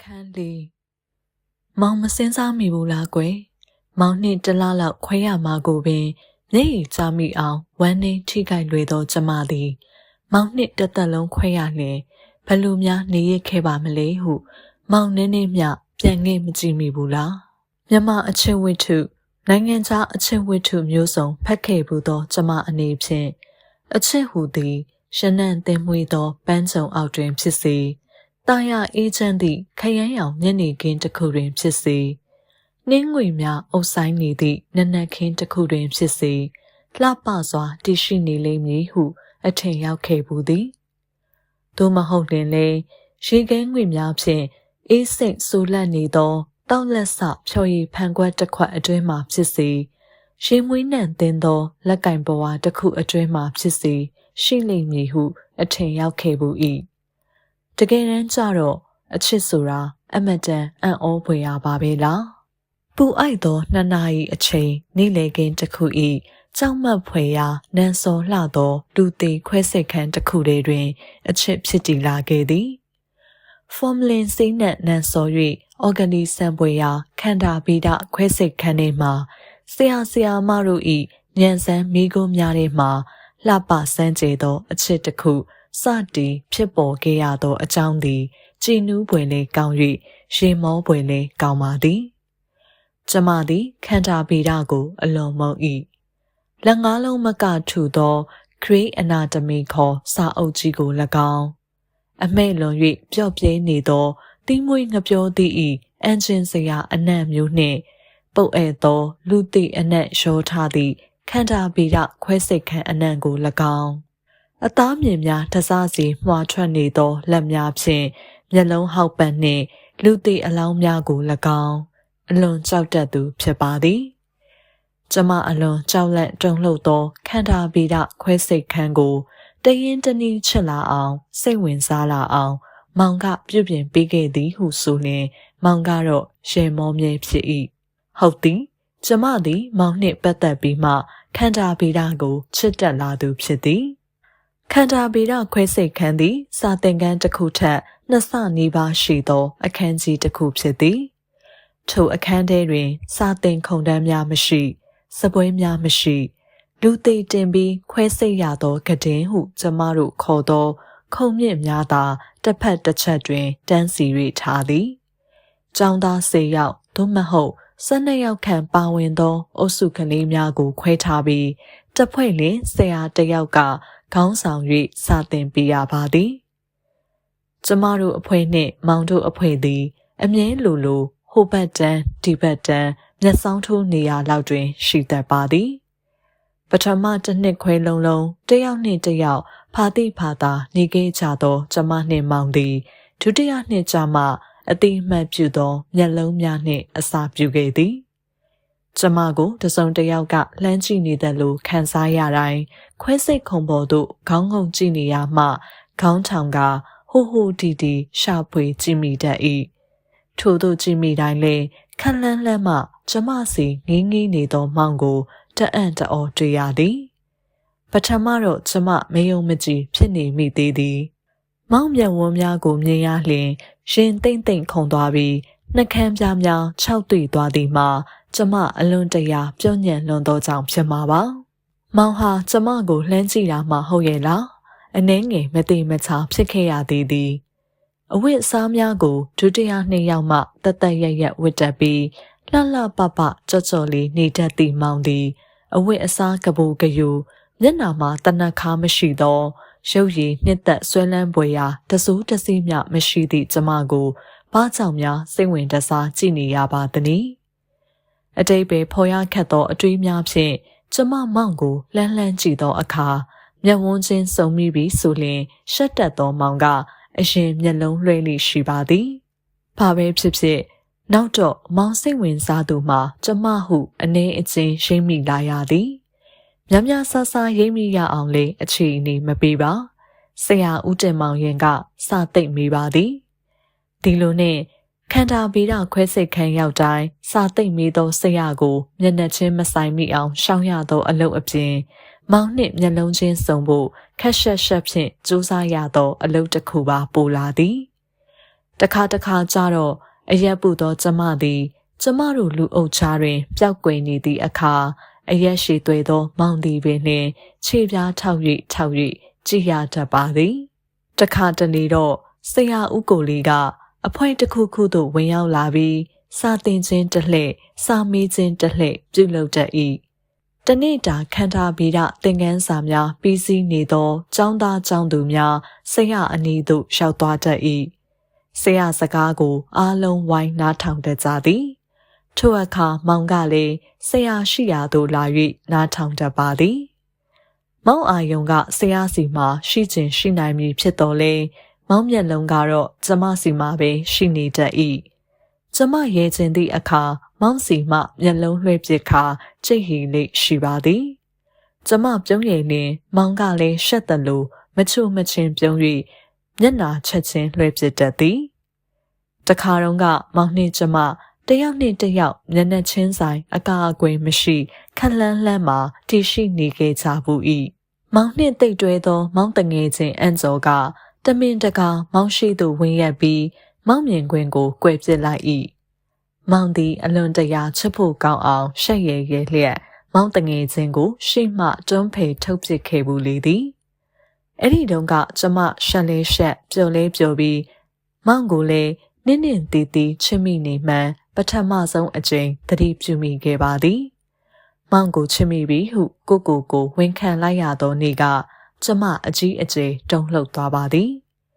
အခန်းလေးမောင်မစင်းစားမိဘူးလားကွယ်မောင်နှင့်တလားလောက်ခွဲရမှာကိုပင်မျက်ရည်ကျမိအောင်ဝမ်းနှင်းထိခိုက်လွေသောကျမသည် မောင်နှင့်တစ်သက်လုံးခွဲရလျင်ဘယ်လိုများနေရခဲ့ပါမလဲဟု မောင်နှင်းနှင်းမြပြန်ငဲ့မကြည့်မိဘူးလားမြမအချင်းဝိထုနိုင်ငံခြားအချင်းဝိထုမျိုးစုံဖက်ခဲ့ဘူးသောကျမအနေဖြင့်အချစ်ဟူသည်ရှနံ့တင်မွေသောပန်းချုံအောက်တွင်ဖြစ်စေ တာယာအေးချမ်းသည့်ခရမ်းရောင်ညနေခင်းတစ်ခုတွင်ဖြစ်စေနှင်းငွေများအုပ်ဆိုင်နေသည့်နနက်ခင်းတစ်ခုတွင်ဖြစ်စေလှပစွာတည်ရှိနေလိမ့်မည်ဟု အထင်ရောက်ခဲ့ဘူးသည်သို့မဟုတ်လျှင်လေရေခဲငွေများဖြင့်အေးစိတ်ဆူလတ်နေသောတောက်လက်ဆဖြော်ရည်ဖန်ခွက်တစ်ခွက်အတွင်းမှာဖြစ်စေရေမွေးနှံသင်းသောလက်ကင်ဘဝတစ်ခုအတွင်းမှာဖြစ်စေရှိလိမ့်မည်ဟု အထင်ရောက်ခဲ့ဘူး၏ တကယ်တမ်းကျတော့အချစ်ဆိုတာအမတန်အံ့ဩဖွယ်ရပါပဲလားပူအိုက်သောနှစ်နာရီအချိန်နေ့လည်ခင်းတစ်ခု၏ကြောက်မက်ဖွယ်ရာနန်းစောလှသောလူသေးခွဲစိတ်ခန်းတစ်ခုတည်းတွင် အချစ်ဖြစ်တည်လာခဲ့သည်ဖော်မလင်စိမ့်နဲ့နန်းစော၍အော်ဂနီဆန်ပွေရာခန္ဓာဗီဒခွဲစိတ်ခန်းထဲမှဆရာဆရာမတို့၏ညံစမ်းမိကုန်းများထဲမှလှပစမ်းကြဲသောအချစ်တစ်ခု စတီဖြစ်ပေါ်ခဲ့ရသောအကြောင်းသည်ကြည်နူးပွေလေးကောင်း၍ရေမောပွေလေးကောင်းပါသည်ကျမသည်ခန္ဓာဗေဒကို အလွန်မုန်း၏လက်ငါးလုံးမကထူသော Great Anatomy ခေါ်စာအုပ်ကြီးကို၎င်းအမဲ့လွန်၍ပျော့ပြဲနေသောတိမွေးငပြောသည့်ဤအန်ဂျင်စရာအနံ့မျိုးနှင့်ပုတ်အဲ့သော လူသိအနံ့ရောထားသည့်ခန္ဓာဗေဒခွဲစိတ်ခန်းအနံ့ကို၎င်း အသားမြင်များတစားစီမှွာထွက်နေသောလက်များဖြင့်မျက်လုံးဟောက်ပန်နှင့်လူသိအလောင်းများကို၎င်းအလွန်ကြောက်တတ်သူဖြစ်ပါသည်ကျမအလွန်ကြောက်လန့်တုန်လှုပ်သောခန္ဓာဗေဒခွဲစိတ်ခန်းကိုတရင်တနည်းချစ်လာအောင် စိတ်ဝင်စားလာအောင် မောင်ကပြုပြင်ပေးခဲ့သည်ဟုဆိုလျင်မောင်ကတော့ရေမောမြဲဖြစ်၏ဟုတ်သည်ကျမသည် မောင်နှင့်ပတ်သက်ပြီးမှခန္ဓာဗေဒကိုချစ်တက်လာသူဖြစ်သည် ခန္ဓာဗေဒခွဲစိတ်ခန်းသည် စာသင်ခန်းတစ်ခုထက်နှစ်ဆနီးပါးရှိသော အခန်းကြီးတစ်ခုဖြစ်သည်ထိုအခန်းထဲတွင် စာသင်ခုံတန်းများမရှိစပွဲများမရှိလူသေးတင်ပြီးခွဲစိတ်ရသောကဒင်းဟုကျမတို့ခေါ်သော ခုံမြင့်များသာတစ်ဖက်တစ်ချက်တွင်တန်းစီ၍ထားသည်ကျောင်းသား၁၀ယောက်သို့မဟုတ်၁၂ယောက်ခန့်ပါဝင်သော အုပ်စုကလေးများကိုခွဲထားပြီးတစ်ဖွဲ့လင်ဆရာတစ်ယောက်က ခေါင်းဆောင်၍စာသင်ပေးရပါသည်ကျမတို့အဖွဲ့နှင့်မောင်တို့အဖွဲ့သည် အမြဲလိုလိုဟိုဘက်တန်းဒီဘက်တန်းမျက်စောင်းထိုးနေရလောက်တွင် ရှိတတ်ပါသည်ပထမတစ်နှစ်ခွဲလုံးလုံးတယောက်နှင့်တယောက်ဖာတိဖာသာနေခဲ့ကြသော ကျမနှင့်မောင်သည်ဒုတိယနှစ်ကျမှအတိအမှတ်ပြုသောမျက်လုံးများနှင့်အစာပြုခဲ့သည် ကျမကိုတစုံတစ်ယောက်ကလှမ်းကြည့်နေတယ်လို့ခံစားရတိုင်းခွဲစိတ်ခုံပေါ်သို့ခေါင်းငုံကြည့်နေရမှခေါင်းထောင်ကဟိုဟိုတီတီရှာဖွေကြည့်မိတတ်၏ထို့သို့ကြည့်မိတိုင်းလဲခက်လန်းလန်းမှကျမစီငင်းငင်းနေသောမောင်ကိုတအံ့တအော်တွေ့ရသည်ပထမတော့ကျမမယုံမကြည်ဖြစ်နေမိသေးသည် မောင်မျက်ဝန်းများကိုမြင်ရလျင် ရင်သိမ့်သိမ့်ခုန်သွားပြီးနှကမ်းပြားများခြောက်တွေ့သွားသည်မှာ ကျမအလွန်တရာပြုံးညံလွန်သောကြောင့်ဖြစ်မှာပါ။မောင်ဟာကျမကိုလှမ်းကြည့်တာမှဟုတ်ရဲ့လား။အနှဲငယ်မတိမချဖြစ်ခဲ့ရသေးသည်။အဝတ်အစားများကိုဒုတိယနှစ်ယောက်မှတသက်ရရဝတ်တက်ပြီးလှလှပပကြော့ကြော့လေးနေတတ်သည့်မောင်သည်အဝတ်အစားကပူကယူမျက်နာမှာတနက်ခါမရှိသောရုပ်ရည်နှစ်သက်ဆွဲလန်းပွေရာတစိုးတစည်းမျှမရှိသည့်ကျမကိုဘာကြောင့်များစိတ်ဝင်တစားကြည့်နေရပါသနည်း အတိတ်ပဲဖော်ရခတ်သောအတွေးများဖြင့်ကျမမောင်ကိုလှမ်းလှမ်းကြည့်သောအခါမျက်ဝန်းချင်းစုံမိပြီးဆိုလျင်ရှက်တက်သောမောင်ကအရင်မျက်လုံးလွှဲလိရှိပါသည်။ဘာပဲဖြစ်ဖြစ်နောက်တော့မောင်စိတ်ဝင်စားသူမှာကျမဟုအနေအချင်းရိမ့်မိလာရသည်။မြမဆဆရိမ့်မိရအောင်လေအခြေအနေမပေးပါ။ဆရာဦးတင်မောင်ရင်ကစသိမ့်မိပါသည်။ဒီလိုနဲ့ ခန္ဓာဗီဒခွဲစိတ်ခံရောက်တိုင်းစာသိမ့်မိသောဆရာကိုမျက်နှာချင်းမဆိုင်မိအောင်ရှောင်ရသောအလုပ်အပြင်မောင်နှင့်မျက်လုံးချင်းစုံဖို့ခက်ရှက်ရှက်ဖြင့်ကြိုးစားရသောအလုပ်တစ်ခုပါပိုလာသည်တခါတခါကြတော့အရက်ပုသောကျမသည် ကျမတို့လူအုပ်ချားတွင်ပျောက်ကွယ်နေသည့်အခါအရက်ရှိသွေသော မောင်သည်ပင်နှင့်ခြေပြားထောက်၍ထောက်၍ကြည်ရတတ်ပါသည် တခါတလေတော့ဆရာဦးကိုလေးက အဖွဲတစ်ခုခုသို့ဝင်ရောက်လာပြီးစာသင်ခြင်းတစ်လှည့်စာမေးခြင်းတစ်လှည့်ပြုလုပ်တတ်၏တနေ့တာခန္ဓာဗီဒသင်ခန်းစာများပြီးစီးနေသောចောင်းသားចောင်းသူများဆရာအနီးသို့ရောက်သွားတတ်၏ဆရာစကားကိုအားလုံးဝိုင်းနားထောင်တတ်ကြသည်ထိုအခါမောင်ကလည်းဆရာရှိရာသို့လာ၍နားထောင်တတ်ပါသည်မောင်အာယုံကဆရာစီမှာရှိခြင်းရှိနိုင်မည်ဖြစ်တော်လဲ မောင်မျက်လုံးကတော့ကျမစီမှာပဲရှိနေတတ်၏ကျမရဲခြင်းသည့်အခါမောင်စီမှမျက်လုံးလွှဲပစ်ခါကြိတ်ဟီလေးရှိပါသည်ကျမပြုံးရည်နှင့်မောင်ကလည်းရှက်တလို့မချို့မချင်းပြုံး၍မျက်နာချက်ချင်းလွှဲပစ်တတ်သည်တခါတော့ကမောင်နှင့်ကျမတယောက်နှင့်တယောက်မျက်နှာချင်းဆိုင်အကာအကွယ်မရှိခက်လန်းလန်းမှာတည်ရှိနေခဲ့ကြဘူး၏မောင်နှင့်တိတ်တွဲသော မောင်တငယ်ချင်းအန်ဇော်က တမင်တကာမောင်ရှိသို့ဝင်ရက်ပြီးမောင်မြင်ကွင်းကိုကွယ်ပစ်လိုက်၏မောင်သည်အလွန်တရာချစ်ဖို့ကောင်းအောင်ရှက်ရည်ရဲလျက်မောင်တငယ်ချင်းကိုရှေ့မှတွန်းဖေထုတ်ပစ်ခဲ့ဘူးလေသည်အဲ့ဒီတုန်းကကျမရှက်လေးရှက်ပျော်လေးပျော်ပြီးမောင်ကိုလည်းနင်းနင်းတီတီချစ်မိနေမှန်ပထမဆုံးအကြိမ်သတိပြုမိခဲ့ပါသည်။မောင်ကိုချစ်မိပြီဟုကိုကိုကိုဝန်ခံလိုက်ရသောနေ့က ကျမအကြီးအကျယ်တုန်လှုပ်သွားပါသည်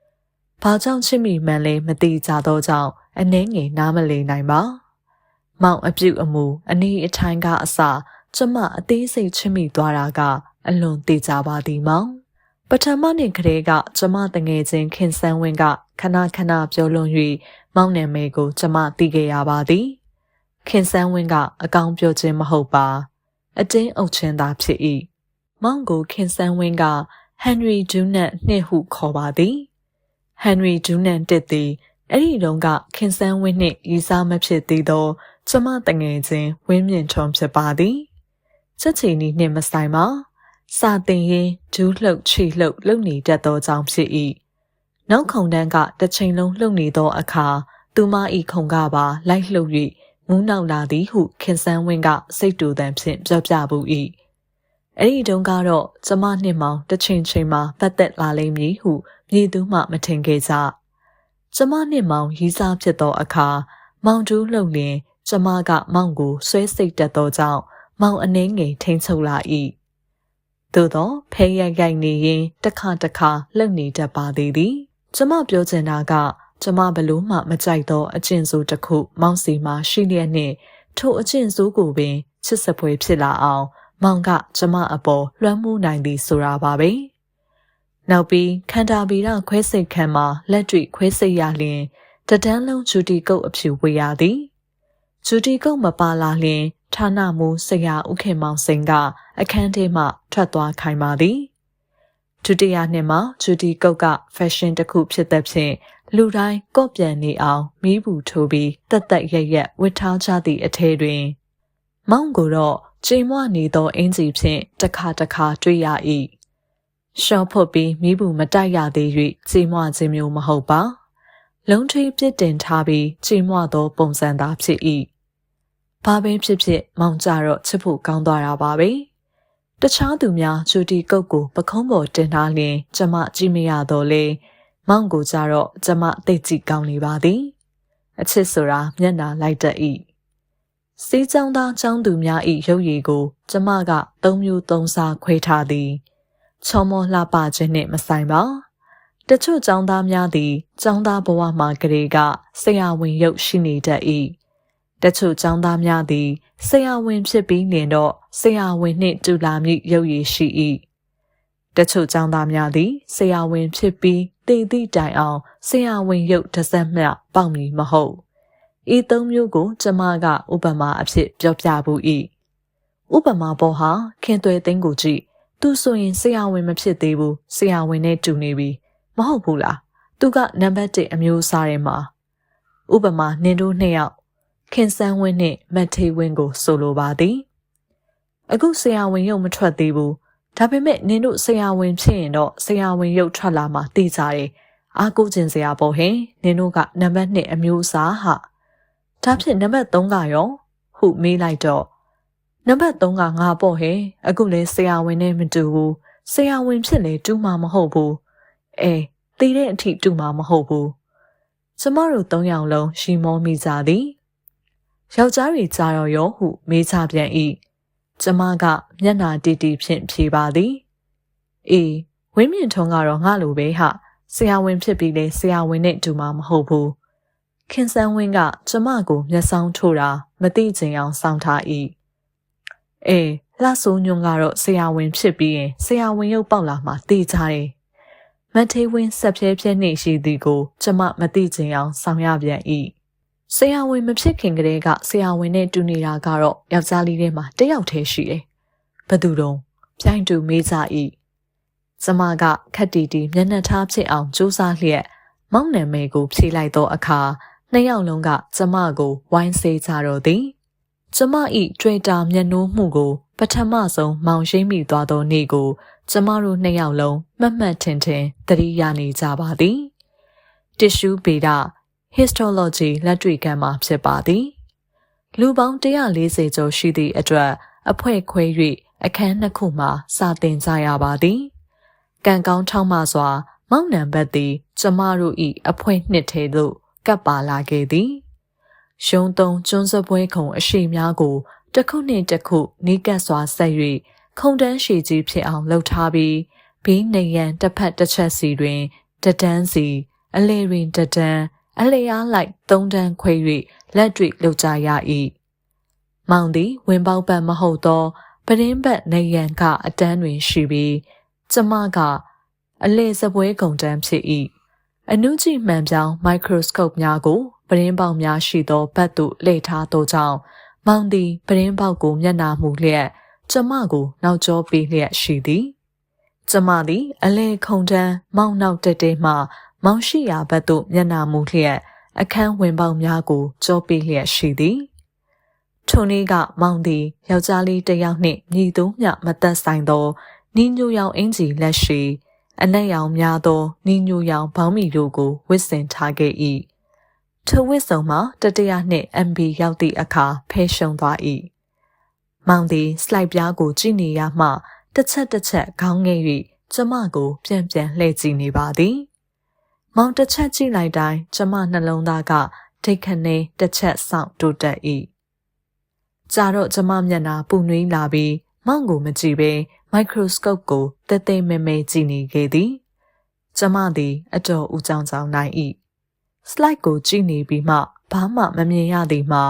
။ဘာကြောင့်ချစ်မိမှန်းလဲမသိကြသောကြောင့်အနှဲငယ်နားမလည်နိုင်ပါ။မောင်အပြုတ်အမူအနည်းအထိုင်းကအစကျမအသေးစိတ်ချစ်မိသွားတာကအလွန်တေချပါသည်မောင်။ပထမနေ့ကလေးကကျမတငယ်ချင်းခင်ဆန်းဝင်းကခဏခဏပြောလွန်၍မောင်နာမည်ကိုကျမသိခဲ့ရပါသည်ခင်ဆန်းဝင်းကအကောင်ပြောခြင်းမဟုတ်ပါအတင်းအုပ်ခြင်းသာဖြစ်၏ မောင်ကိုခင်ဆန်းဝင်းကဟန်နရီဂျူးနတ်နှင့်ဟုခေါ်ပါသည်ဟန်နရီဂျူးနတ်တစ်သည်အဲ့ဒီတုန်းကခင်ဆန်းဝင်းနှင့်ရီစားမဖြစ်သေးသောကျမတငယ်ချင်းဝင်းမြင့်ထုံဖြစ်ပါသည်ချက်ချီနီနှင့်မဆိုင်ပါစာတင်ရင်ဒူးလှုပ်ချီလှုပ်လုံနေတတ်သောကြောင့်ဖြစ်၏နောက်ခုံတန်းကတစ်ချိန်လုံးလှုပ်နေသောအခါသူမဤခုံကပါလိုက်လှုပ်၍ငူးနောက်လာသည်ဟုခင်ဆန်းဝင်းကစိတ်တူတန်ဖြင့်ပြောပြပူ၏ အဲ့ဒီတုန်းကတော့ကျမနှင့်မောင်တစ်ချိန်ချိန်မှာပတ်သက်လာလိမ့်မည်ဟုမြည်သူမှမထင်ခဲ့ကြကျမနှင့်မောင်ရီးစားဖြစ်သောအခါမောင်တူးလှုပ်လင်ကျမကမောင်ကိုဆွဲစိတ်တက်သောကြောင့်မောင်အနှင်းငယ်ထိန်ချုပ်လာ၏သို့သောဖဲရိုက်ရိုက်နေရင်တစ်ခါတစ်ခါလှုပ်နေတတ်ပါသေးသည်ကျမပြောချင်တာကကျမဘလို့မှမကြိုက်သောအကျင့်ဆိုးတစ်ခုမောင်စီမှာရှိလျက်နှင့်ထိုအကျင့်ဆိုးကိုပင်ချစ်စပွဲဖြစ်လာအောင် မောင်ကကျမအပေါ်လွှမ်းမိုးနိုင်သည်ဆိုတာပါပဲနောက်ပြီးခန္ဓာဗီရခွဲစိတ်ခံမှာလက်တွေ့ခွဲစိတ်ရလျင်တဒန်းလုံးဂျူတီကုတ်အဖြူဝေရသည်ဂျူတီကုတ်မပါလာလျင်ဌာနမူဆရာဥခေမောင်စိန်က အခန်းထဲမှထွက်သွားခိုင်းပါသည်ဒုတိယနှစ်မှာဂျူဒီကုတ်ကဖက်ရှင်တစ်ခုဖြစ်တဲ့ဖြင့်လူတိုင်းကော့ပြန်နေအောင်မီးဘူးထိုးပြီးတက်တက်ရက်ရက်ဝတ်ထားကြသည့်အထဲတွင် မောင်ကိုတော့ ချိန်မွနေသောအင်ကြီးဖြင့်တစ်ခါတစ်ခါတွေ့ရ၏ရှော့ဖွတ်ပြီးမီးဘူးမတိုက်ရသေး၍ချိန်မွခြင်းမျိုးမဟုတ်ပါလုံးထွေးပြစ်တင်ထားပြီးချိန်မွသောပုံစံသာဖြစ်၏ဘာပဲဖြစ်ဖြစ်မောင်ကြတော့ချစ်ဖို့ကောင်းသွားတာပါပဲ။တခြားသူများဂျူတီကုတ်ကိုပခုံးပေါ်တင်ထားလျင်ကျမကြည့်မရတော့လေမောင်ကိုကြတော့ကျမသိကြည့်ကောင်းနေပါသည် အချစ်ဆိုတာမျက်နာလိုက်တတ်၏ စေးကျောင်းသားကျောင်းသူများ၏ရုပ်ရည်ကို ကျမကသုံးမျိုးသုံးစားခွဲထားသည်ချောမောလှပခြင်းနှင့်မဆိုင်ပါတချို့ကျောင်းသားများသည်ကျောင်းသားဘဝမှကလေးကဆရာဝန်ရုပ်ရှိနေတတ်၏တချို့ကျောင်းသားများသည်ဆရာဝန်ဖြစ်ပြီးနေတော့ဆရာဝန်နှင့်တူလာမည့်ရုပ်ရည်ရှိ၏တချို့ကျောင်းသားများသည်ဆရာဝန်ဖြစ်ပြီးတည်သည့်တိုင်အောင်ဆရာဝန်ရုပ်တစ်စက်မျှပေါက်မည်မဟုတ် ဤသုံးမျိုးကို ကျမက ဥပမာအဖြစ်ပြောပြဘူး၏ဥပမာပေါ်ဟာခင်သွဲသိန်းကိုကြည့်သူဆိုရင်ဆရာဝန်မဖြစ်သေးဘူးဆရာဝန်နဲ့တူနေပြီမဟုတ်ဘူးလားသူကနံပါတ်1အမျိုးအစားထဲမှာဥပမာနင်တို့နှစ်ယောက်ခင်ဆန်းဝင်းနှင့်မတ်ထေးဝင်းကို ဆိုလိုပါသည် အခုဆရာဝန်ရုပ်မထွက်သေးဘူးဒါပေမဲ့နင်တို့ဆရာဝန်ဖြစ်ရင်တော့ဆရာဝန်ရုပ်ထွက်လာမှသိကြတယ်အားကိုးခြင်းစရာပေါ့ဟင်နင်တို့ကနံပါတ်1အမျိုးအစားဟာ ဒါဖြင့်နံပါတ်3ကရော ဟုမေးလိုက်တော့နံပါတ်3ကငါပေါ့ဟဲ့အခုလဲဆရာဝန်နဲ့မတူဘူးဆရာဝန်ဖြစ်လေတူမှာမဟုတ်ဘူးအေးတည်တဲ့အထိတူမှာမဟုတ်ဘူးကျမတို့၃ယောက်လုံးရှီမောမိကြသည်ယောက်ျားတွေကြာရော်ရောဟုမေးချပြန်၏ကျမကမျက်နာတီတီဖြင့်ဖြေပါသည်အေးဝင်းမြင့်ထုံးကတော့ငါလိုပဲဟာဆရာဝန်ဖြစ်ပြီးလေဆရာဝန်နဲ့တူမှာမဟုတ်ဘူး ခင်ဆန်းဝင်းကကျမကိုမျက်စောင်းထိုးတာမသိချင်အောင်စောင့်ထား၏အေးလှဆိုးညွန့်ကတော့ဆရာဝန်ဖြစ်ပြီးရင်ဆရာဝန်ရုပ်ပေါက်လာမှသိကြတယ်မထေးဝင်းဆက်ဖြဲဖြဲနေရှိသည်ကို ကျမမသိချင်အောင်ဆောင်ရပြန်၏ဆရာဝန်မဖြစ်ခင်ကတည်းကဆရာဝန်နဲ့တူနေတာကတော့ယောက်ျားလေးထဲမှာတယောက်တည်းရှိတယ်။ဘသူတုံးပြိုင်တူမေးကြ၏။ကျမကခက်တီတီမျက်နှာထားဖြစ်အောင်ကြိုးစားလျက်မောင်နာမဲကိုဖြေလိုက်သောအခါ နှစ်ယောက်လုံးကကျမကိုဝိုင်းစေးကြတော့သည်။ကျမ၏တွေ့တာမျက်နှိုးမှုကို ပထမဆုံးမောင်ရှိမိသွားသောနေ့ကို ကျမတို့နှစ်ယောက်လုံးမှတ်မှတ်ထင်ထင်သတိရနေကြပါသည်။တ िश ူးပေတာ histology လက်တွေ့ကံမှာဖြစ်ပါသည် လူပေါင်း140ကျော်ရှိသည့်အတွက်အဖွဲ့ခွဲ၍အခန်းနှစ်ခုမှာစာသင်ကြရပါသည်ကံကောင်းထောက်မှစွာ မောက်နံဘတ်သည် ကျမတို့၏အဖွဲ့နှစ်ထဲသို့ ကပ်ပါလာခဲ့သည်ရှုံးသုံးကျွန်းစပွဲခုံအရှိများကိုတစ်ခုနှင့်တစ်ခုနီးကပ်စွာဆက်၍ခုံတန်းရှည်ကြီးဖြစ်အောင်လှုပ်ထားပြီးဘေးနေရန်တစ်ဖက်တစ်ချက်စီတွင်တဒန်းစီ အလေတွင်တဒန်းအလျားလိုက်သုံးတန်းခွဲ၍လက်တွေ့လှုပ်ကြရ၏မောင်သည်ဝင်ပေါက်ပတ်မဟုတ်သောပရင်းပတ်နေရန်ကအတန်းတွင်ရှိပြီးကျမကအလေစပွဲကုံတန်းဖြစ်၏ အနုကြည့်မှန်ပြောင်းမိုက်ခရိုစကုပ်များကိုပရင်းပေါက်များရှိသောဘတ်သို့လှည့်ထားသောကြောင့်မောင်သည်ပရင်းပေါက်ကိုမျက်နာမှုလျက်ကျမကိုနောက်ကျောပေးလျက်ရှိသည်ကျမသည်အလေခုံတန်းမောင်းနောက်တက်တဲမှမောင်ရှိရာဘက်သို့မျက်နာမူလျက်အခန်းဝင်ပေါက်များကိုကြောပေးလျက်ရှိသည်ထိုနေ့ကမောင်သည်ယောက်ျားလေးတစ်ယောက်နှင့်ညီသူမျှမသက်ဆိုင်သောနီညိုရောင်အင်ကြီးလက်ရှိ အနက်ရောင်များသောနီညိုရောင်ဘောင်းမီတို့ကိုဝစ်ဆင်ထားခဲ့၏ထိုဝစ်စုံမှာတတရနှင့် MB ရောက်သည့်အခါဖဲရှုံသွား၏မောင်သည်စလိုက်ပြားကိုကြည့်နေရမှတစ်ချက်တစ်ချက်ခေါင်းငယ်၍ကျမကို ပြန်ပြန်လှည့်ကြည့်နေပါသည်မောင်တစ်ချက်ကြည့်လိုက်တိုင်းကျမနှလုံးသားကဒိတ်ခနဲတစ်ချက်ဆောင်တိုးတက်၏ကြာတော့ကျမမျက်နှာပူနွေးလာပြီးမောင်ကိုမကြည့်ဘဲ မိုက်ခရိုစကုပ်ကိုတဲတဲမဲမဲကြည့်နေခဲ့သည်ကျမသည် အတော်ဦးကြောင်ကြောင်နိုင်၏စလိုက်ကိုကြည့်နေပြီးမှဘာမှမမြင်ရသည်မှာ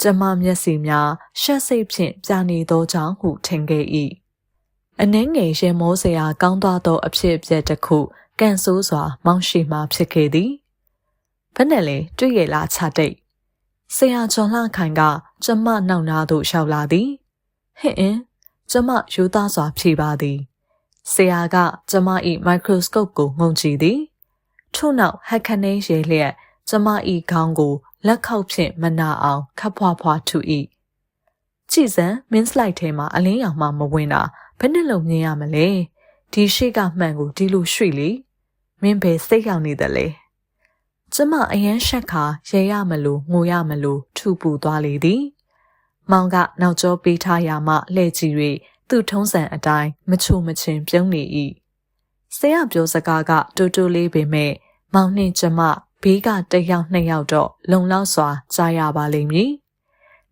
ကျမမျက်စိများရှက်စိတ်ဖြင့်ပြနေသောကြောင့်ဟုထင်ခဲ့၏အနှင်းငယ်ရင်မောစရာကောင်းသွားသောအဖြစ်အပျက်တစ်ခုကန်ဆိုးစွာ မောင်းရှိမှဖြစ်ခဲ့သည်ဘယ်နဲ့လဲတွေ့ရလားချတိတ်ဆရာကျော်လှခိုင်က ကျမနောက်နာသို့လျှောက်လာသည်ဟင်အင်း ကျမယူသားစွာဖြေပါသည်ဆရာကကျမ၏မိုက်ခရိုစကုပ်ကိုငုံကြည့်သည်ထို့နောက်ဟက်ခနဲရေလျက်ကျမ၏ခေါင်းကိုလက်ခောက်ဖြင့်မနာအောင်ခပ်ဖွားဖွားထူ၏ကြည်စံမင်းစလိုက်ထဲမှာအလင်းရောင်မှမဝင်တာဘယ်နဲ့လုံမြင်ရမလဲဒီရှိကမှန်ကိုဒီလိုရွှေ့လေမင်းပဲစိတ်ရောက်နေတယ်လေကျမအရန်ရှက်ခါရဲရမလို့ငိုရမလို့ထူပူသွားလေသည် မောင်ကနောက်ကျောပေးထားရမှလှည့်ကြည့်၍သူ့ထုံးစံအတိုင်းမချိုမချင်ပြုံးနေ၏ဆရာပြောစကားကတူတူလေးပေမဲ့မောင်နှင့်ကျမဘေးကတယောက်နှစ်ယောက်တော့လုံလောက်စွာကြားရပါလိမ့်မည်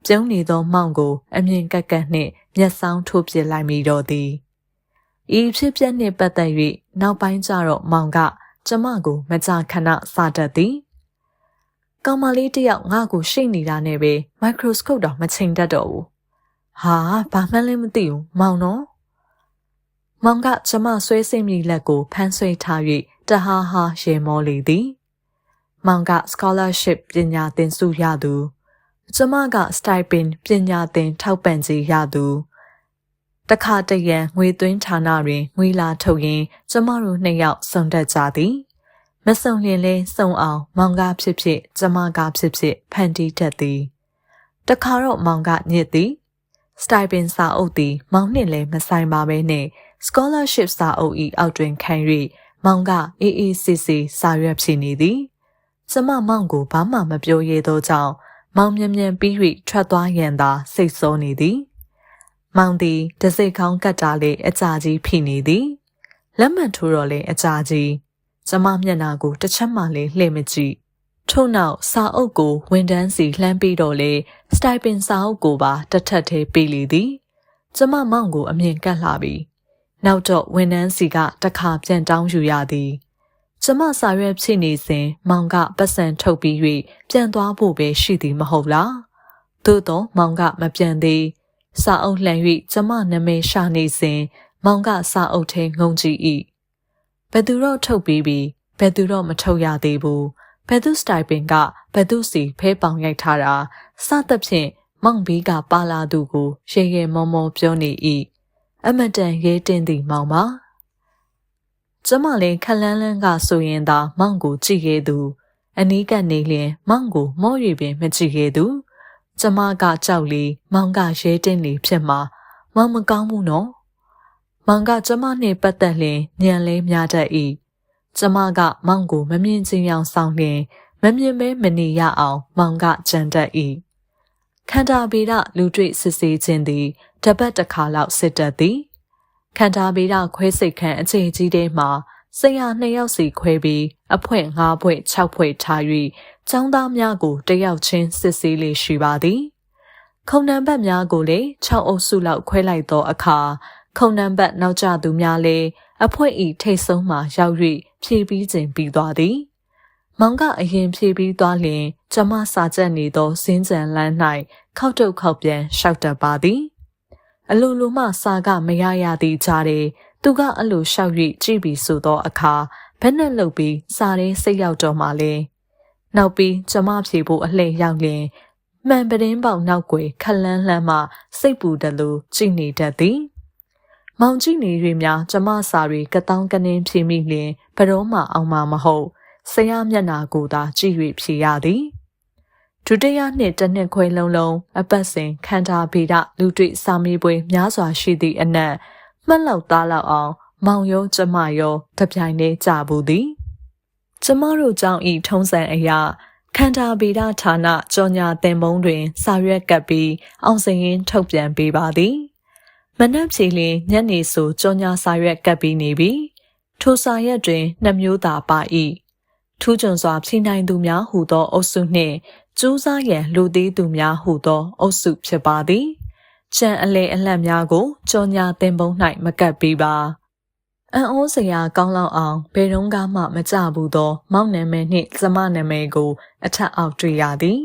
ပြုံးနေသောမောင်ကို အမြင်ကက်ကက်နှင့်မျက်စောင်းထိုးပစ်လိုက်မိတော့သည်ဤဖြစ်ပျက်နှင့်ပတ်သက်၍နောက်ပိုင်းကျတော့မောင်ကကျမကိုမကြာခဏစတတ်သည် ကောင်မလေးတယောက်ငါ့ကိုရှိနေတာနဲ့ပဲမိုက်ခရိုစကုပ်တော့မချိန်တတ်တော့ဘူးဟာဘာမှလည်းမသိဘူးမောင်နော်မောင်ကကျမဆွဲစိမ့်မိလက်ကိုဖမ်းဆွဲထား၍တဟားဟာရေမောလေသည်မောင်က scholarship ပညာသင်ဆုရသူကျမက stipend ပညာသင်ထောက်ပံ့ကြေးရသူတခါတရံငွေသွင်းဌာနတွင်ငွေလာထုတ်ရင်းကျမတို့နှစ်ယောက်စုံတက်ကြသည် မစုံလျင်လဲစုံအောင် မောင်ကဖြစ်ဖြစ်ကျမကဖြစ်ဖြစ်ဖန်တီးတတ်သည်တခါတော့မောင်ကညစ်သည်စတိုင်ပင်စာအုပ်သည် မောင်နှင့်လည်းမဆိုင်ပါဘဲနှင့် scholarship စာအုပ်၏အောက်တွင်ခံ၍မောင်ကအေးအေးဆေးဆေးစာရွက်ဖြစ်နေသည်ကျမမောင်ကိုဘာမှမပြောရသောကြောင့်မောင်မြန်မြန်ပြီး၍ထွက်သွားရန်သာစိတ်ဆိုးနေသည်မောင်သည်တစိတ်ခေါင်းကတ်တာလေးအကြာကြီးဖိနေသည်လက်မှတ်ထိုးတော့လေအကြာကြီး ကျမမျက်နှာကိုတစ်ချက်မှလည်းလှည့်မကြည့်ထို့နောက်စာအုပ်ကိုဝန်တန်းစီလှမ်းပြီးတော့လေစတိုင်ပင်စာအုပ်ကိုပါတစ်ထပ်သေးပေးလေသည်ကျမမောင်ကိုအမြင်ကတ်လာပြီးနောက်တော့ဝန်တန်းစီကတခါပြန်တောင်းယူရသည်ကျမစာရွက်ဖြစ်နေစဉ်မောင်ကပတ်စံထုတ်ပြီး၍ပြန်သွားဖို့ပဲရှိသည်မဟုတ်လားသို့တော့မောင်ကမပြန်သေးစာအုပ်လှန်၍ကျမနာမည်ရှာနေစဉ်မောင်ကစာအုပ်ထဲငုံကြည့်၏ ဘယ်သူတော့ထုတ်ပြီးပြီဘယ်သူတော့မထုတ်ရသေးဘူးဘယ်သူစတိုင်ပင်ကဘယ်သူစီဖဲပောင်ရိုက်ထားတာစသဖြင့်မောင်ဘီကပါလာသူကိုရေရဲမောမောပြောနေ၏အမတန်ရဲတင်သည့်မောင်ပါကျမလည်းခလန်းလန်းကဆိုရင်သာမောင်ကိုကြည့်ခဲ့သူအနီးကနေလျင်မောင်ကိုမော့၍ပင်မကြည့်ခဲ့သူကျမကကြောက်လီမောင်ကရဲတင်လီဖြစ်မှာမောင်မကောင်းဘူးနော် မောင်ကကျမနှင့်ပတ်သက်လျင်ညံလဲများတတ်၏ကျမကမောင်ကိုမမြင်ချင်းအောင်ဆောင်လျင်မမြင်မဲမနေရအောင်မောင်ကကြံတတ်၏ခန္ဓာဗေဒလူတွေ့စစ်ဆေးခြင်းသည်တပတ်တစ်ခါလောက်စစ်တတ်သည်ခန္ဓာဗေဒခွဲစိတ်ခန့်အခြေကြီးထဲမှာဆရာနှစ်ယောက်စီခွဲပြီးအဖွဲ၅ဖွဲ၆ဖွဲထား၍ចောင်းသားများကိုတယောက်ချင်းစစ်ဆေးလေးရှိပါသည်ခုံနံပါတ်များကိုလည်း6အုပ်စုလောက်ခွဲလိုက်သောအခါ ခုံနံပါတ်နောက်ကျသူများလည်းအဖွဲဤထိတ်ဆုံးမှရောက်၍ဖြည့်ပြီးခြင်းပြီးသွားသည်မောင်ကအရင်ဖြည့်ပြီးသွားလျင်ကျမစာချက်နေသောစင်းကြံလန်း၌ခောက်တုတ်ခောက်ပြန်ရှောက်တတ်ပါသည်အလိုလိုမှစာကမရရသည်ကြားတယ်သူကအလိုလျှောက်၍ကြည့်ပြီးဆိုသောအခါဘက်နဲ့လှုပ်ပြီးစာရင်းစိတ်ရောက်တော့မှလဲနောက်ပြီးကျမဖြေဖို့အလှည့်ရောက်လျင်မှန်ပတင်းပေါက်နောက်ွယ်ခလန်းလှမ်းမှစိတ်ပူတယ်လို့ကြည်နေတတ်သည် မောင်ကြည့်နေ၍များကျမစာတွေကတောင်းကနင်းဖြေမိလျင်ဘရောမှအောင်မှာမဟုတ်ဆရာမျက်နာကိုသာကြည့်၍ဖြေရသည်ဒုတိယနှစ်တစ်နှစ်ခွဲလုံးလုံးအပတ်စဉ်ခန္ဓာဗေဒလူတွေ့စာမေးပွဲများစွာရှိသည့်အနက်မှတ်လောက်သားလောက်အောင် မောင်ရောကျမရောတပြိုင်တည်းကြဘူးသည်ကျမတို့ကြောင့်ဤထုံးစံအရာခန္ဓာဗေဒဌာနကြောညာသင်ပုံးတွင် စာရွက်ကပ်ပြီးအောင်စရင်ထုတ်ပြန်ပေးပါသည် မနက်ဖြေလျင်ညနေဆိုကြောညာစာရွက်ကပ်ပြီးနေပြီထိုစာရက်တွင်နှစ်မျိုးသာပါ၏ထူးချွန်စွာဖြေနိုင်သူများဟူသောအုပ်စုနှင့်ကျူးစားရန်လူသေးသူများဟူသောအုပ်စုဖြစ်ပါသည်ချံအလေအလတ်များကိုကြောညာသင်ပုံ၌မကပ်ပေးပါအံ့ဩစရာကောင်းလောက်အောင်ဘယ်တော့မှမကြဘူးသော မောင်နာမည်နှင့်စမနာမည်ကို အထက်အောက်တွေ့ရသည်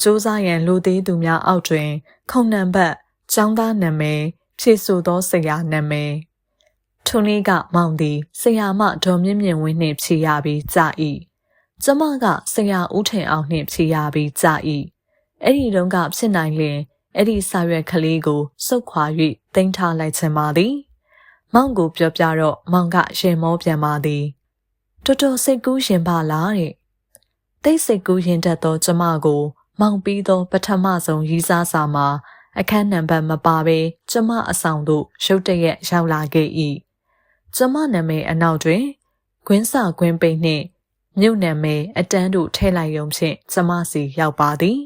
ကျိုးစားရန်လူသေးသူများအောက်တွင် ခုံနံပါတ်ចောင်းသားနာမည် ဖြည့်ဆို့သောဆရာနာမည်ထိုနေ့ကမောင်သည်ဆရာမဒေါ်မြင့်မြင့်ဝင်းနှင့်ဖြေရပြီးကြ၏ကျမကဆရာဦးထင်အောင်နှင့်ဖြေရပြီးကြ၏အဲ့ဒီတုန်းကဖြစ်နိုင်လျင်အဲ့ဒီစာရွက်ကလေးကိုစုပ်ခွာ၍တင်ထားလိုက်ခြင်းပါသည်မောင်ကိုပြောပြတော့မောင်ကရင်မောပြန်ပါသည်တော်တော်စိတ်ကူးရင်ပါလားတဲ့တိတ်စိတ်ကူးရင်တတ်သောကျမကို မောင်ပြီးသောပထမဆုံးရီးစားစာမှာ အခန်းနံပါတ်မပါဘဲကျမအဆောင်သို့ရုတ်တရက်ရောက်လာခဲ့၏ကျမနာမည်အနောက်တွင်ကွင်းစာကွင်းပိတ်နှင့်မြို့နာမည်အတန်းတို့ထဲလိုက်ရုံဖြင့်ကျမစီရောက်ပါသည်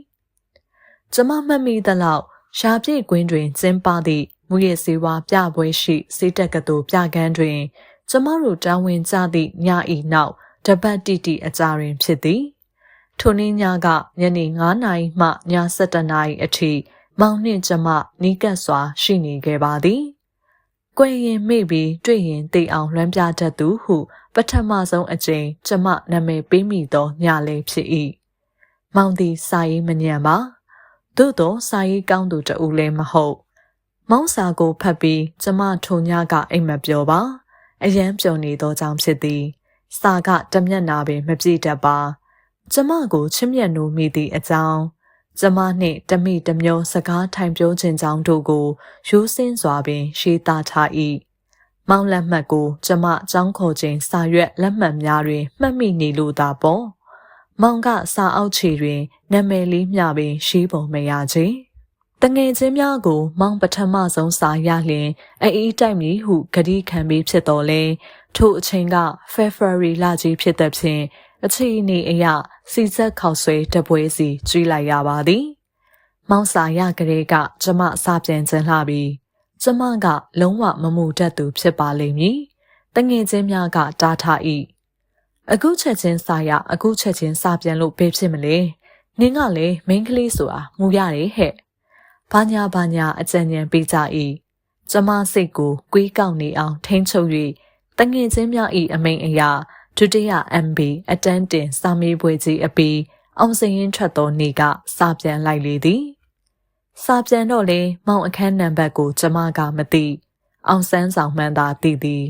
ကျမမှတ်မိသလောက်ရှားပြည့်ကွင်းတွင်ကျင်းပသည့်မူရစေဝါပြပွဲရှိစေတက်ကတူပြကန်းတွင် ကျမတို့တာဝန်ကျသည့်ညဤနောက်တပတ်တိတိအကြတွင်ဖြစ်သည်ထိုနေ့ညကညနေ9နာရီမှည7နာရီအထိ မောင်နှင့်ကျမနီးကပ်စွာရှိနေခဲ့ပါသည်။ကွယ်ရင်မေ့ပြီးတွေ့ရင်သိအောင်လွမ်းပြတတ်သူဟု ပထမဆုံးအကြိမ်ကျမနာမည်ပေးမိသောညလေးဖြစ်၏။မောင်သည်စာရေးမညံပါ။သို့သောစာရေးကောင်းသူတဦးလည်းမဟုတ်။မောင်စာကိုဖတ်ပြီးကျမထုံညကအိမ်မပြောပါ။အယမ်းပြုံနေသောကြောင့်ဖြစ်သည်။စာကတမျက်နာပင်မပြည့်တတ်ပါ။ကျမကိုချစ်မြတ်နိုးမိသည့်အကြောင်း ကျမနှင့်တမိတမျိုးစကားထိုင်ပြောခြင်းကြောင့်တို့ကိုရိုးစင်းစွာပင်ရှေးသားထား၏မောင်လက်မှတ်ကို ကျမចောင်းခေါ်ခြင်းစာရွက်လက်မှတ်များတွင်မှတ်မိနေလို့သာပေါ့မောင်ကစာအောက်ခြေတွင်နာမည်လေးမျှပင်ရှိပုံမရချေတငယ်ချင်းများကို မောင်ပထမဆုံးစာရလျင်အေးတိုက်မည်ဟုဂတိခံပြီးဖြစ်တော်လဲပထိုအချိန်က February လကြီးဖြစ်တဲ့ဖြင့် အချိန်နေအရစီဆက်ခေါက်ဆွဲတပွဲစီကျွေးလိုက်ရပါသည်။မောင်စာရကလေးကကျမစာပြန်ကျင်လှပြီးကျမကလုံးဝမမှုတတ်သူဖြစ်ပါလိမ့်မည်။တငယ်ချင်းများကတားထား၏အခုချက်ချင်းစာရအခုချက်ချင်းစာပြန်လို့ဘေးဖြစ်မလဲ။နင်းကလည်းမိန်းကလေးဆိုတာမူရတယ်ဟဲ့။ဘာညာဘာညာအကြံဉာဏ်ပေးကြ၏။ကျမစိတ်ကိုကွေးကောက်နေအောင်ထိန်းချုပ်၍တငယ်ချင်းများ၏အမိန်အရာ ဒုတိယ MB အတန်းတင်စာမေးပွဲကြီးအပြီးအောင်စရင်ထွက်သောနေ့ကစာပြန်လိုက်လေသည်စာပြန်တော့လေမောင်အခန်းနံပါတ်ကိုကျမကမသိအောင်စန်းဆောင်မှန်းသာသိသည်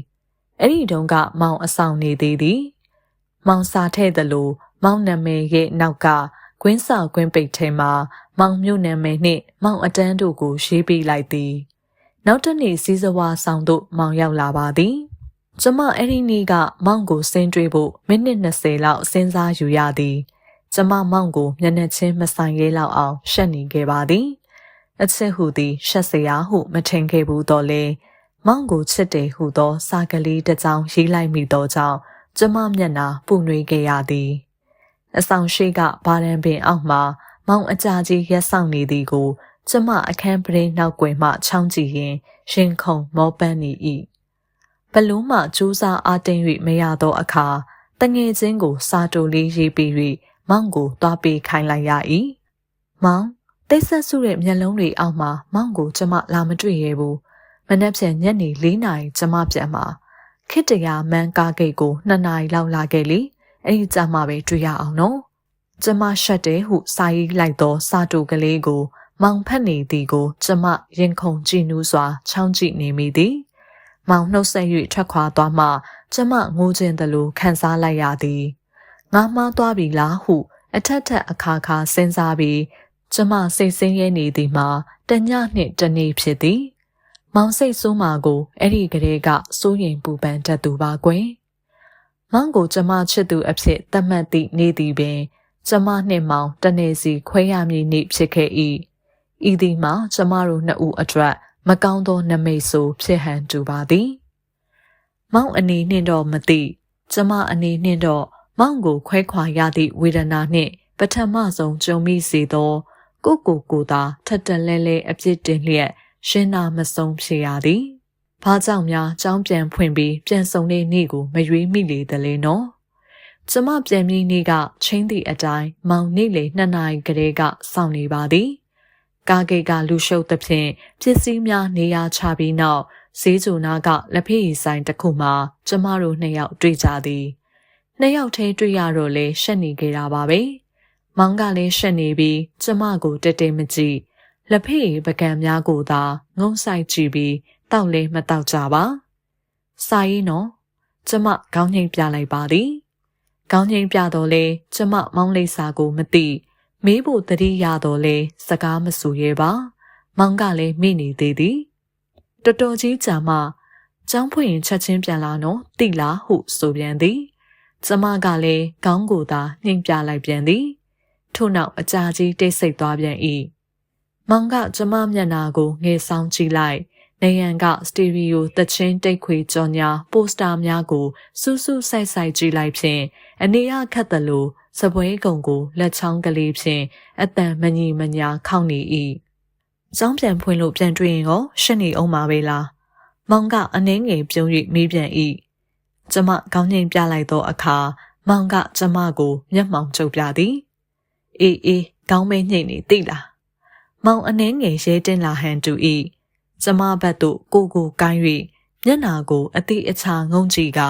အဲ့ဒီတုန်းကမောင်အဆောင်နေသေးသည် မောင်စာထဲ့သလိုမောင်နာမည်ရဲ့နောက်ကကွင်းစာကွင်းပိတ်ထဲမှာမောင်မြို့နာမည်နှင့်မောင်အတန်းတို့ကိုရေးပေးလိုက်သည် နောက်တနေ့စီးစဝါဆောင်သို့မောင်ရောက်လာပါသည် ကျမအဲ့ဒီနေ့ကမောင်ကိုဆင်းတွေးဖို့မိနစ်20လောက်စဉ်းစားယူရသည်ကျမမောင်ကိုမျက်နှာချင်းမဆိုင်ရဲလောက်အောင်ရှက်နေခဲ့ပါသည်အချစ်ဟုသည်ရှက်စရာဟုမထင်ခဲ့ဘူးတော့လေမောင်ကိုချစ်တယ်ဟုသော စာကလေးတစ်ကြောင်းရေးလိုက်မိသောကြောင့်ကျမမျက်နှာပူနွေးခဲ့ရသည်အဆောင်ရှိကဘာရန်ပင်အောက်မှမောင်အကြာကြီးရက်ဆောင်နေသည်ကို ကျမအခန်းပရင်းနောက်ွယ်မှချောင်းကြည့်ရင်ရင်ခုန်မောပန်းနေ၏ ဘလုံးမှကြိုးစားအားတင်း၍မရသောအခါတငယ်ချင်းကို စာတိုလေးရေးပြီး၍မောင်ကိုသွားပေးခိုင်းလိုက်ရ၏မောင်တိတ်ဆက်ဆုတဲ့မျက်လုံးတွေအောက်မှာမောင်ကိုကျမလာမတွေ့ရဘူးမနှက်ဖြန်ညနေ၄နာရီကျမပြန်မှာခစ်တရာမန်းကားဂိတ်ကို2နာရီလောက်လာခဲ့လေအဲ့ဒီကြမှာပဲတွေ့ရအောင်နော်ကျမရှက်တယ်ဟုစာရေးလိုက်သောစာတူကလေးကို မောင်ဖက်နေသည်ကို ကျမရင်ခုန်ကြည့်နူးစွာချောင်းကြည့်နေမိသည် မောင်နှုတ်ဆက်၍ထွက်ခွာသွားမှကျမငိုခြင်းတလို့ခံစားလိုက်ရသည်ငါမှားသွားပြီလားဟု အထက်ထက်အခါခါစဉ်းစားပြီးကျမစိတ်ဆင်းရဲနေသည်မှာတညနှင့်တနေ့ဖြစ်သည် မောင်စိတ်ဆိုးမာကိုအဲ့ဒီကလေးကစိုးရင်ပူပန်တတ်သူပါကွယ်မောင်ကိုကျမချစ်သူအဖြစ်သတ်မှတ်သည့်နေ့သည်ပင် ကျမနှင့်မောင်တနေ့စီခွဲရမည်နေ့ဖြစ်ခဲ့၏ဤသည်မှာကျမတို့နှစ်ဦးအတွက် မကောင်းသောနမိတ်ဆိုဖြစ်ဟန်တူပါသည်မောင်အနေနှင့်တော့မသိကျမအနေနှင့်တော့မောင်ကိုခွဲခွာရသည့်ဝေဒနာနှင့်ပထမဆုံးကြုံမိစေသော ကိုကိုကိုသာထက်တလဲလဲအပြစ်တင်လျက်ရှင်းနာမဆုံးဖြစ်ရသည်။ဘာကြောင့်များကြောင်းပြန်ဖွင့်ပြီးပြန်ဆုံတဲ့နေ့ကိုမရွေးမိလေသလဲနော်။ကျမပြန်ပြီးနေ့ကချင်းသည့်အတိုင်းမောင်နေ့လေနှစ်နာရီကလေးကစောင့်နေပါသည်။ ကားဂိတ်ကလူရှုပ်သဖြင့်ပစ္စည်းများနေရာချပြီးနောက်ဈေးကြိုနာကလက်ဖေးဆိုင်တစ်ခုမှာကျမတို့နှစ်ယောက်တွေ့ကြသည်။နှစ်ယောက်ထဲတွေ့ရတော့လေရှက်နေကြတာပါပဲ။မောင်ကလည်းရှက်နေပြီးကျမကိုတက်တက်မကြည့်လက်ဖေးပကံများကိုသာငုံဆိုင်ကြည့်ပြီးတောက်လဲမတောက်ကြပါစာရေးနော်ကျမခေါင်းငိမ့်ပြလိုက်ပါသည်ခေါင်းငိမ့်ပြတော့လေကျမမောင်းလိပ်စာကိုမသိ မေးဖို့တတိရတော့လေစကားမဆူရဲပါ မောင်ကလည်းမိနေသေးသည်တော်တော်ကြီးကြာမှကျောင်းဖွင့်ရင်ချက်ချင်းပြန်လာနော်တိလားဟုဆိုပြန်သည်ကျမကလည်းခေါင်းကိုသာနှိမ်ပြလိုက်ပြန်သည်ထို့နောက်အကြာကြီးတိတ်ဆိတ်သွားပြန်၏မောင်ကကျမမျက်နာကိုငယ်ဆောင်ကြည့်လိုက်နေရန်ကစတီရီယိုသချင်းတိတ်ခွေကြော်ညာပိုစတာများကိုစူးစူးဆိုင်ဆိုင်ကြည့်လိုက်ဖြင့်အနေရခတ်သလို စပွဲကုံကိုလက်ချောင်းကလေးဖြင့်အတန်မညီမညာခေါင်းနေ၏ကျောင်းပြန်ဖွင့်လို့ပြန်တွေ့ရင်ရောရှက်နေအောင်ပါပဲလားမောင်ကအနှင်းငယ်ပြုံး၍မေးပြန်၏ကျမခေါင်းငိမ်ပြလိုက်သောအခါမောင်ကကျမကိုမျက်မှောင်ကျုပ်ပြသည်အေးအေးကောင်းမဲညိတ်နေသိလားမောင်အနှင်းငယ်ရဲတင်လာဟန်တူ၏ကျမဘက်သို့ကိုကိုကိုင်း၍မျက်နာကိုအတိအချာငုံကြည့်က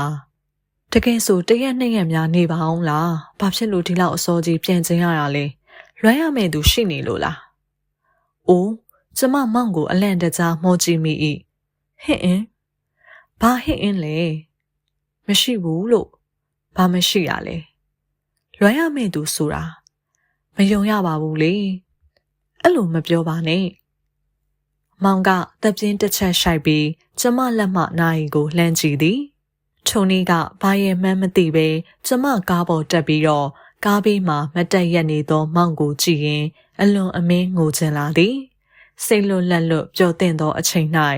တကယ်ဆိုတရက်နှစ်ရက်များနေပါအောင်လားဘာဖြစ်လို့ဒီလောက်အစောကြီးပြန်ကျင်ရတာလဲလွမ်းရမယ့်သူရှိနေလို့လားအိုးကျမမောင်ကိုအလန့်တကြားမောကြည့်မိ၏ဟင့်အင်းဘာဟင့်အင်းလဲမရှိဘူးလို့ဘာမရှိရလဲလွမ်းရမယ့်သူဆိုတာမယုံရပါဘူးလေအဲ့လိုမပြောပါနဲ့မောင်ကတပ်ပြင်းတစ်ချက်ရှိုက်ပြီးကျမလက်မနိုင်ကိုလှမ်းကြည့်သည် ထုံနီးကဘာရဲ့မှန်းမသိပဲကျမကားပေါ်တက်ပြီးတော့ကားဘေးမှာမတက်ရက်နေသောမောင်ကိုကြည့်ရင် အလွန်အမင်းငိုချင်လာသည်စိတ်လွတ်လက်လွတ်ပျော်တင်သောအချိန်၌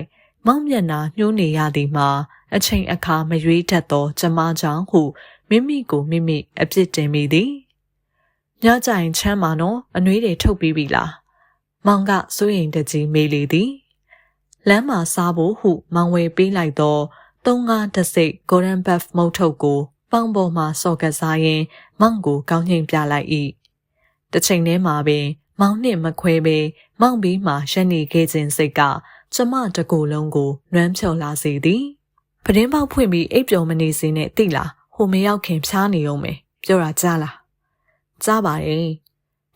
မောင်မျက်နာညှိုးနေရသည်မှာအချိန်အခါမရွေးတတ်သောကျမကြောင့်ဟုမိမိကိုမိမိအပြစ်တင်မိသည်ညကြိုင်ချမ်းမာနော်အနှွေးတွေထုတ်ပြီးပြီလားမောင်ကစိုးရင်တကြီးမေးလေသည်လမ်းမှာစားဖို့ဟုမောင်ဝယ်ပေးလိုက်သော သုံးငါးတစ်စိတ် golden buff မုတ်ထုတ်ကိုပေါင်ပေါ်မှာစော့ကစားရင်းမောင်ကိုကောင်းငင်ပြလိုက်၏တစ်ချိန်တည်းမှာပင် မောင်နှင့်မခွဲပေမောင်ပြီးမှရက်နေခဲ့ခြင်းစိတ်ကကျမတကူလုံးကိုနွမ်းဖြော်လာစေသည်ပဒင်းပေါက်ဖွင့်ပြီးအိပ်ပျော်မနေစေနဲ့တိလားဟိုမရောက်ခင်ဖြားနေအောင်မယ်ပြောတာကြားလားကြားပါတယ်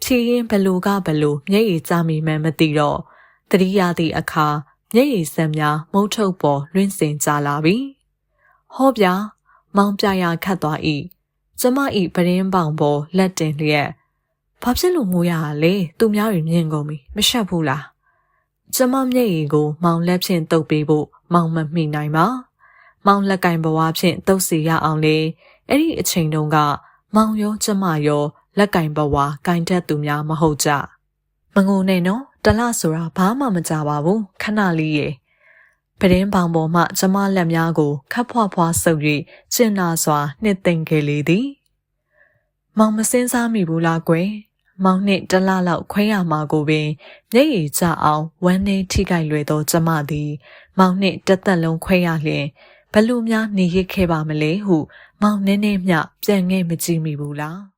ဖြေရင်ဘလူကဘလူမျက်ရည်ကျမိမှန်းမသိတော့တတိယသည့်အခါ မျက်ရည်စမ်းများမုတ်ထုတ်ပေါ်လွင့်စင်ကြလာပြီဟောဗျာမောင်ပြရခတ်သွား၏ကျမ၏ပရင်းပေါင်ပေါ်လက်တင်လျက်ဘာဖြစ်လို့ငိုရလဲသူများတွေမြင်ကုန်ပြီမရှက်ဘူးလားကျမမျက်ရည်ကို မောင်လက်ဖြင့်တုပ်ပေးဖို့မောင်မမိနိုင်ပါမောင်လက်ကင်ဘဝဖြင့်တုပ်စီရအောင်လေအဲ့ဒီအချိန်တုန်းကမောင်ရောကျမရောလက်ကင်ဘဝကင်တတ်သူများမဟုတ်ကြမငိုနဲ့နော် တလဆိုတာဘာမှမကြပါဘူးခဏလေးရေပဒင်းပေါင်ပေါ်မှကျမလက်များကိုခပ်ဖွားဖွားဆုပ်၍ကျင်နာစွာနှစ်သိမ့်ခဲ့လေသည်မောင်မစင်းစားမိဘူးလားကွယ်မောင်နှင့်တလလောက်ခွဲရမှာကိုပင်မျက်ရည်ကျအောင်ဝမ်းနှင်းထိခိုက်လွယ်သောကျမသည် မောင်နှင့်တသက်လုံးခွဲရလျင်ဘလို့များနေရခဲ့ပါမလဲဟု မောင်နည်းနည်းမျှပြန်ငဲ့မကြည့်မိဘူးလား